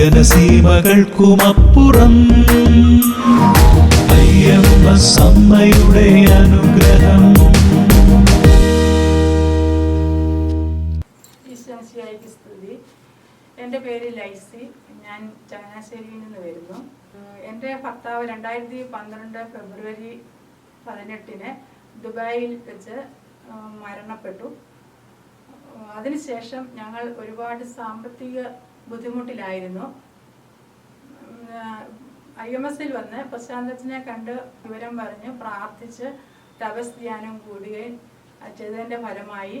ഗഗനസീമകൾക്കുമപ്പുറം അയ്യപ്പ സമ്മയുടെ അനുഗ്രഹം. എന്റെ പേര് ലൈസി. ഞാൻ ചങ്ങനാശ്ശേരിയിൽ നിന്ന് വരുന്നു. എന്റെ ഭർത്താവ് രണ്ടായിരത്തി പന്ത്രണ്ട് ഫെബ്രുവരി പതിനെട്ടിന് ദുബായിൽ വെച്ച് മരണപ്പെട്ടു. അതിനുശേഷം ഞങ്ങൾ ഒരുപാട് സാമ്പത്തിക ബുദ്ധിമുട്ടിലായിരുന്നു. ഐ എം എസിൽ വന്ന് പ്രശാന്തത്തിനെ കണ്ട് വിവരം പറഞ്ഞ് പ്രാർത്ഥിച്ച് തപസ് ധ്യാനം കൂടുകയും ചെയ്തതിന്റെ ഫലമായി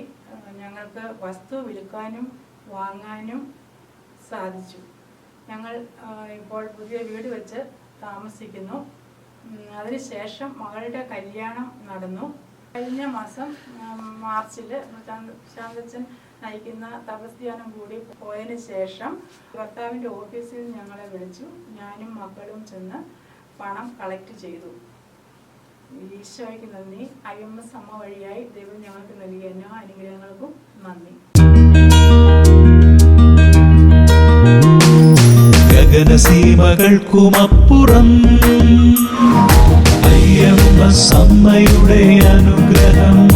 ഞങ്ങൾക്ക് വസ്തു വിൽക്കാനും വാങ്ങാനും സാധിച്ചു. ഞങ്ങൾ ഇപ്പോൾ പുതിയ വീട് വെച്ച് താമസിക്കുന്നു. അതിനുശേഷം മകളുടെ കല്യാണം നടന്നു. കഴിഞ്ഞ മാസം മാർച്ചിൽ ശാന്തച്ചൻ നയിക്കുന്ന തപസ്ധ്യാനം കൂടി പോയതിന് ശേഷം ഭർത്താവിന്റെ ഓഫീസിൽ ഞങ്ങളെ വിളിച്ചു. ഞാനും മക്കളും ചെന്ന് പണം കളക്ട് ചെയ്തു. ഈശോയ്ക്ക് നന്ദി. ഐ എം എസ് അമ്മ വഴിയായി ദൈവം ഞങ്ങൾക്ക് നൽകിയ എല്ലാ അനുഗ്രഹങ്ങൾക്കും നന്ദി. ഗഗനസീമകൾക്കുമപ്പുറം അയ്യപ്പ സമ്മയുടെ അനുഗ്രഹം.